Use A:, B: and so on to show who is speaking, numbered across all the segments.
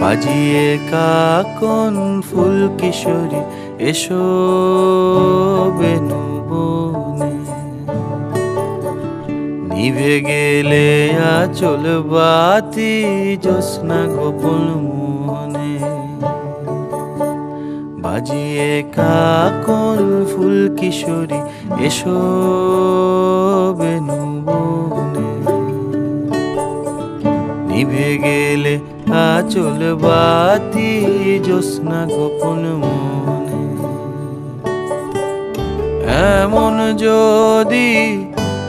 A: বাজিয়ে কাকন ফুল কিশোরী এসো বেনুবনে। নিভে গেলে আচল বাতি জোসনা গোপন মনে। বাজিয়ে কাকন ফুল কিশোরী, এসো বেনু বনে নিভে গেলে আচল বাতি, জ্যোৎস্না গোপন মনে। এমন যদি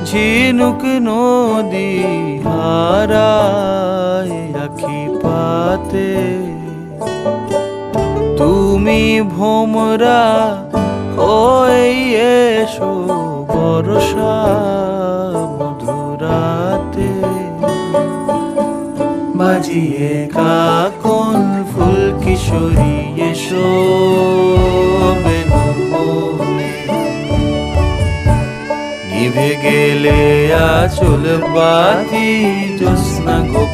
A: ঝিনুক নদী হারায় তুমি ভোমরা হয়ে এসো বর্ষা মধুরাতে বাজিয়ে কাকন ফুল কিশোরী, এসো। নিভে গেলে আচল বাতি জ্যোৎস্না গোপন